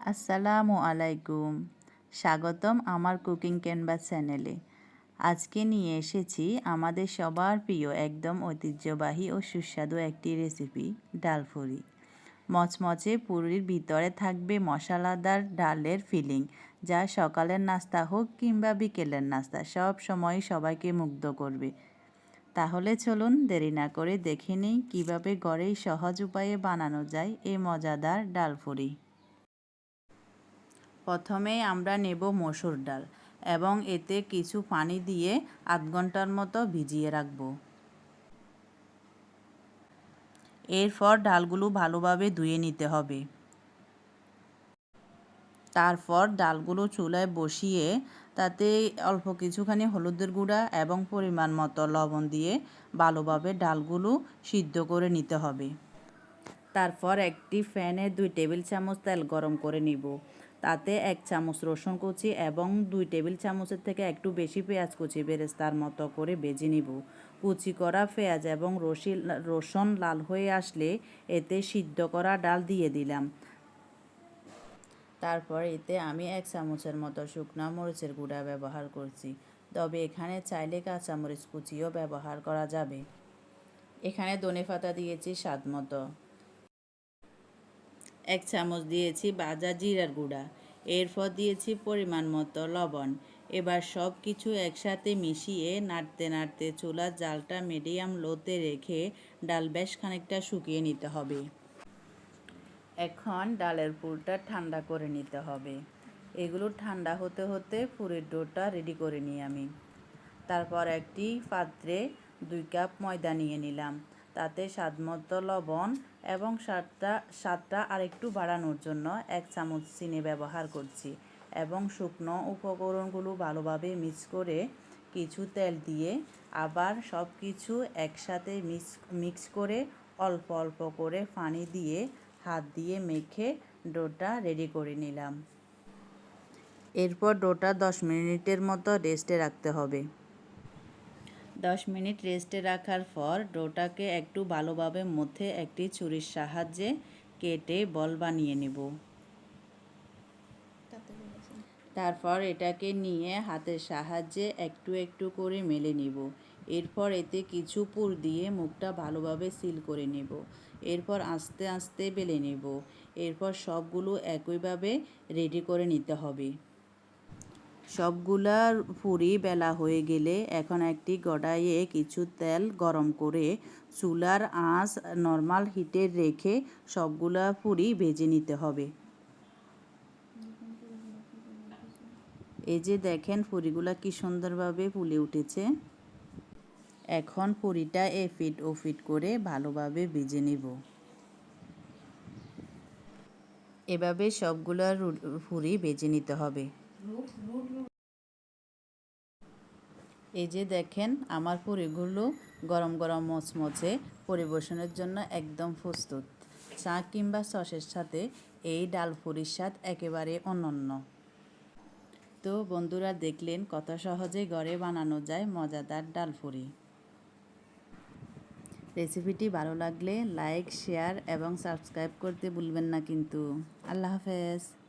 আসসালামু আলাইকুম। স্বাগতম আমার কুকিং ক্যানভাস চ্যানেলে। আজকে নিয়ে এসেছি আমাদের সবার প্রিয় একদম ঐতিহ্যবাহী ও সুস্বাদু একটি রেসিপি, ডাল ডালফুরি মচমচে পুরীর ভিতরে থাকবে মশলাদার ডালের ফিলিং, যা সকালের নাস্তা হোক কিংবা বিকেলের নাস্তা, সব সময় সবাইকে মুগ্ধ করবে। তাহলে চলুন দেরি না করে দেখে নিই কীভাবে ঘরেই সহজ উপায়ে বানানো যায় এই মজাদার ডালফুরি প্রথমে আমরা নেব মসুর ডাল এবং এতে কিছু পানি দিয়ে আধ ঘণ্টার মতো ভিজিয়ে রাখব। এরপর ডালগুলো ভালোভাবে ধুয়ে নিতে হবে। তারপর ডালগুলো চুলায় বসিয়ে তাতে অল্প কিছুখানি হলুদের গুঁড়া এবং পরিমাণ মতো লবণ দিয়ে ভালোভাবে ডালগুলো সিদ্ধ করে নিতে হবে। তারপর একটি ফ্যানে দুই টেবিল চামচ তেল গরম করে নিব। তাতে এক চামচ রসুন কুচি এবং দুই টেবিল চামচের থেকে একটু বেশি পেঁয়াজ কুচি বেরেস্তার মতো করে বেজে নিব। কুচি করা পেঁয়াজ এবং রসি রসুন লাল হয়ে আসলে এতে সিদ্ধ করা ডাল দিয়ে দিলাম। তারপর এতে আমি এক চামচের মতো শুকনো মরিচের গুঁড়া ব্যবহার করছি। তবে এখানে চাইলে কাঁচামরিচ কুচিও ব্যবহার করা যাবে। এখানে ধনে পাতা দিয়েছি স্বাদ মতো। এক চামচ দিয়েছি বাজা জিরার গুঁড়া। এরপর দিয়েছি পরিমাণ মতো লবণ। এবার সব কিছু একসাথে মিশিয়ে নাড়তে নাড়তে চুলার জালটা মিডিয়াম লোতে রেখে ডাল বেশ খানিকটা শুকিয়ে নিতে হবে। এখন ডালের পুরটা ঠান্ডা করে নিতে হবে। এগুলো ঠান্ডা হতে হতে পুরের ডোটা রেডি করে নিই আমি। তারপর একটি পাত্রে দুই কাপ ময়দা নিয়ে নিলাম। তাতে স্বাদমতো লবণ এবং স্বাদটা স্বাদটা আরেকটু বাড়ানোর জন্য এক চামচ চিনি ব্যবহার করছি এবং শুকনো উপকরণগুলো ভালোভাবে মিক্স করে কিছু তেল দিয়ে আবার সব কিছু একসাথে মিক্স মিক্স করে অল্প অল্প করে পানি দিয়ে হাত দিয়ে মেখে ডোটা রেডি করে নিলাম। এরপর ডোটা দশ মিনিটের মতো রেস্টে রাখতে হবে। দশ মিনিট রেস্টে রাখার পর ডোটাকে একটু ভালোভাবে মধ্যে একটি ছুরির সাহায্যে কেটে বল বানিয়ে নেব। তারপর এটাকে নিয়ে হাতের সাহায্যে একটু একটু করে মেলে নেব। এরপর এতে কিছু পুর দিয়ে মুখটা ভালোভাবে সিল করে নেব। এরপর আস্তে আস্তে বেলে নেব। এরপর সবগুলো একইভাবে রেডি করে নিতে হবে। সবগুলার পুরি বেলা হয়ে গেলে এখন একটি গড়াইয়ে কিছু তেল গরম করে চুলার আঁচ নর্মাল হিটে রেখে সবগুলা পুরি ভেজে নিতে হবে। এই যে দেখেন পুরিগুলা কি সুন্দরভাবে ফুলে উঠেছে। এখন পুরিটা এ ফিট ও ফিট করে ভালোভাবে ভেজে নেব। এভাবে সবগুলা পুরি ভেজে নিতে হবে। এই যে দেখেন, আমার পুরিগুলো গরম গরম মচমচে পরিবেশনের জন্য একদম প্রস্তুত। চা কিংবা সসের সাথে এই ডাল পুরির স্বাদ একেবারে অনন্য। তো বন্ধুরা, দেখলেন কত সহজে ঘরে বানানো যায় মজাদার ডাল পুরি। রেসিপিটি ভালো লাগলে লাইক, শেয়ার এবং সাবস্ক্রাইব করতে ভুলবেন না কিন্তু। আল্লাহ হাফেজ।